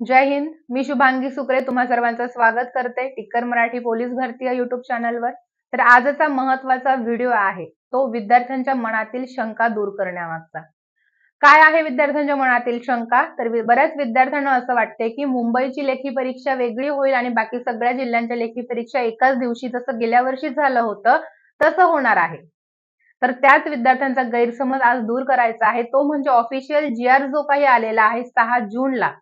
जय हिंद मी शुभांगी सुकरे तुम्हा सर्वांचं स्वागत करते टिक्कर मराठी पोलीस भरती या युट्यूब चॅनलवर तर आजचा महत्त्वाचा व्हिडिओ आहे तो विद्यार्थ्यांच्या मनातील शंका दूर करण्यामागचा. काय आहे विद्यार्थ्यांच्या मनातील शंका? तर बऱ्याच विद्यार्थ्यांना असं वाटते की मुंबईची लेखी परीक्षा वेगळी होईल आणि बाकी सगळ्या जिल्ह्यांच्या लेखी परीक्षा एकाच दिवशी जसं गेल्या वर्षी झालं होतं तसं होणार आहे. तर त्याच विद्यार्थ्यांचा गैरसमज आज दूर करायचा आहे. तो म्हणजे ऑफिशियल जी आर जो काही आलेला आहे सहा जूनला.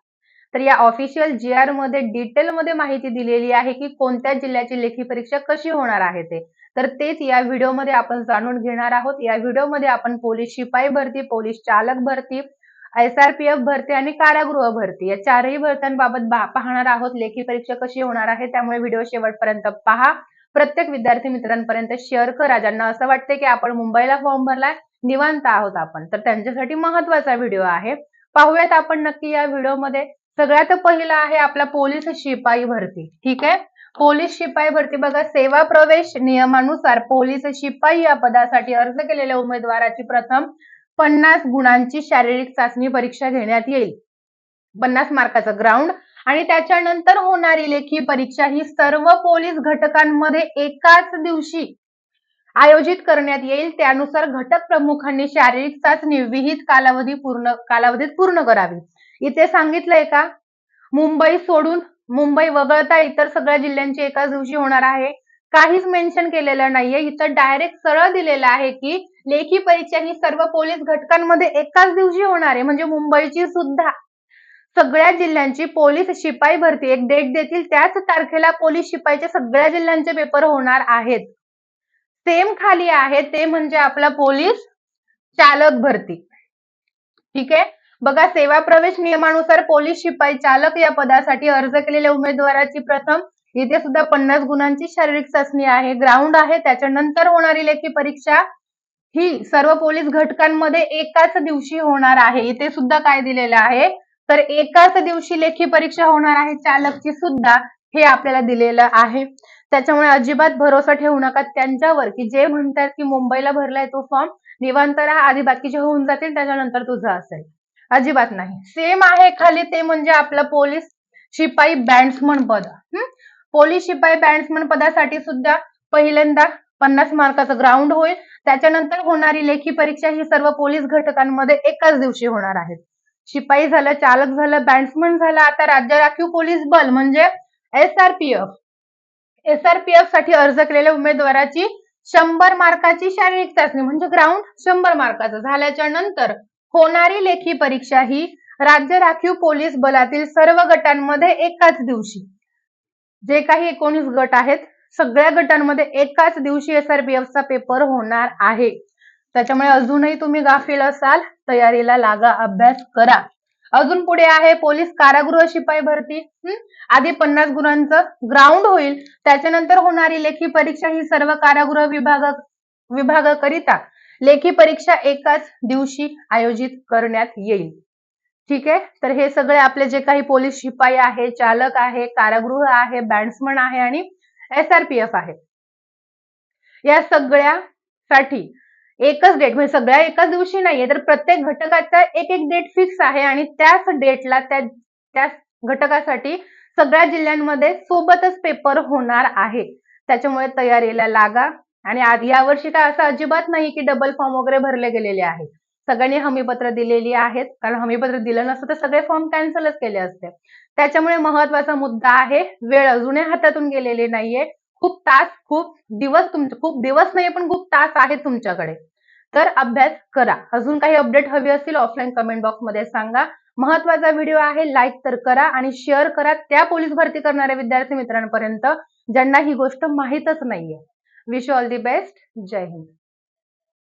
तर या ऑफिशियल जी आरमध्ये डिटेल मध्ये माहिती दिलेली आहे की कोणत्या जिल्ह्याची लेखी परीक्षा कशी होणार आहे ते. तर तेच या व्हिडिओमध्ये आपण जाणून घेणार आहोत. या व्हिडिओमध्ये आपण पोलीस शिपाई भरती पोलीस चालक भरती एसआरपीएफ भरती आणि कारागृह भरती या चारही भरत्यांबाबत पाहणार आहोत. लेखी परीक्षा कशी होणार आहे त्यामुळे व्हिडिओ शेवटपर्यंत पहा. प्रत्येक विद्यार्थी मित्रांपर्यंत शेअर करा. ज्यांना असं वाटतं की आपण मुंबईला फॉर्म भरलाय निवांत आहोत आपण. तर त्यांच्यासाठी महत्त्वाचा व्हिडिओ आहे. पाहूयात आपण नक्की या व्हिडिओमध्ये सगळ्यात पहिला आहे आपला पोलीस शिपाई भरती ठीक आहे? पोलीस शिपाई भरती बघा सेवा प्रवेश नियमानुसार पोलीस शिपाई या पदासाठी अर्ज केलेल्या उमेदवाराची प्रथम पन्नास गुणांची शारीरिक चाचणी परीक्षा घेण्यात येईल. पन्नास मार्काचं ग्राउंड आणि त्याच्यानंतर होणारी लेखी परीक्षा ही सर्व पोलीस घटकांमध्ये एकाच दिवशी आयोजित करण्यात येईल. त्यानुसार घटक प्रमुखांनी शारीरिक चाचणी विहित कालावधी पूर्ण कालावधीत पूर्ण करावी. इथे सांगितलंय का? मुंबई सोडून मुंबई वगळता इतर सगळ्या जिल्ह्यांची एकाच दिवशी होणार आहे. काहीच मेन्शन केलेलं नाहीये. इथं डायरेक्ट सरळ दिलेलं आहे की लेखी परीक्षा ही सर्व पोलीस घटकांमध्ये एकाच दिवशी होणार आहे. म्हणजे मुंबईची सुद्धा सगळ्या जिल्ह्यांची पोलीस शिपाई भरती. एक डेट देतील त्याच तारखेला पोलीस शिपाईचे सगळ्या जिल्ह्यांचे पेपर होणार आहेत. सेम खाली आहे. ते म्हणजे आपला पोलीस चालक भरती. ठीक आहे? बघा सेवा प्रवेश नियमानुसार पोलीस शिपाई चालक या पदासाठी अर्ज केलेल्या उमेदवाराची प्रथम इथे सुद्धा पन्नास गुणांची शारीरिक चाचणी आहे ग्राउंड आहे. त्याच्यानंतर होणारी लेखी परीक्षा ही सर्व पोलीस घटकांमध्ये एकाच दिवशी होणार आहे. इथे सुद्धा काय दिलेलं आहे? तर एकाच दिवशी लेखी परीक्षा होणार आहे चालकची सुद्धा हे आपल्याला दिलेलं आहे. त्याच्यामुळे अजिबात भरोसा ठेवू नका त्यांच्यावर की जे म्हणतात की मुंबईला भरलाय तो फॉर्म निवांत राहा आधी बाकीचे होऊन जातील त्याच्यानंतर तुझं असेल. अजिबात नाही. सेम आहे खाली ते म्हणजे आपलं पोलीस शिपाई बँड्समन पद. पोलीस शिपाई बँड्समन पदासाठी सुद्धा पहिल्यांदा पन्नास मार्काचं ग्राउंड होईल. त्याच्यानंतर होणारी लेखी परीक्षा ही सर्व पोलीस घटकांमध्ये एकाच दिवशी होणार आहे. शिपाई झालं चालक झालं बँड्समन झालं आता राज्य राखीव पोलीस बल म्हणजे एसआरपीएफ एसआरपीएफसाठी अर्ज केलेल्या उमेदवाराची शंभर मार्काची शारीरिक चाचणी म्हणजे ग्राउंड शंभर मार्काचं. झाल्याच्यानंतर होणारी लेखी परीक्षा ही राज्य राखीव पोलीस बलातील सर्व गटांमध्ये एकाच दिवशी. जे काही एकोणीस गट आहेत सगळ्या गटांमध्ये एकाच दिवशी एसआरपीएफचा पेपर होणार आहे. त्याच्यामुळे अजूनही तुम्ही गाफील असाल तयारीला लागा अभ्यास करा. अजून पुढे आहे पोलीस कारागृह शिपाई भरती. आधी पन्नास गुणांचं ग्राउंड होईल. त्याच्यानंतर होणारी लेखी परीक्षा ही सर्व कारागृह विभाग विभागाकरिता. लेखी परीक्षा एकाच दिवशी आयोजित करण्यात येईल. ठीक आहे? तर हे सगळे आपले जे काही पोलीस शिपाई आहे चालक आहे कारागृह आहे बँड्समन आहे आणि एसआरपीएफ आहे. या सगळ्यासाठी एकच डेट म्हणजे सगळ्या एकाच दिवशी नाहीये तर प्रत्येक घटकाचा एक एक डेट फिक्स आहे आणि त्याच डेटला त्या त्या घटकासाठी सगळ्या जिल्ह्यांमध्ये सोबतच पेपर होणार आहे. त्याच्यामुळे तयारीला लागा. आणि आज यावर्षी काय असं अजिबात नाही की डबल फॉर्म वगैरे भरले गेलेले आहेत. सगळ्यांनी हमीपत्र दिलेली आहेत. कारण हमीपत्र दिलं नसतं तर सगळे फॉर्म कॅन्सलच केले असते. त्याच्यामुळे महत्त्वाचा मुद्दा आहे. वेळ अजूनही हातातून गेलेली नाहीये. खूप तास खूप दिवस तुमचे खूप दिवस नाही पण खूप तास आहेत तुमच्याकडे. तर अभ्यास करा. अजून काही अपडेट हवी असतील ऑफलाईन कमेंट बॉक्समध्ये सांगा. महत्त्वाचा व्हिडिओ आहे लाईक तर करा आणि शेअर करा. त्या पोलीस भरती करणाऱ्या विद्यार्थी मित्रांपर्यंत ज्यांना ही गोष्ट माहीतच नाहीये. Wish you all the best. Jai Hind.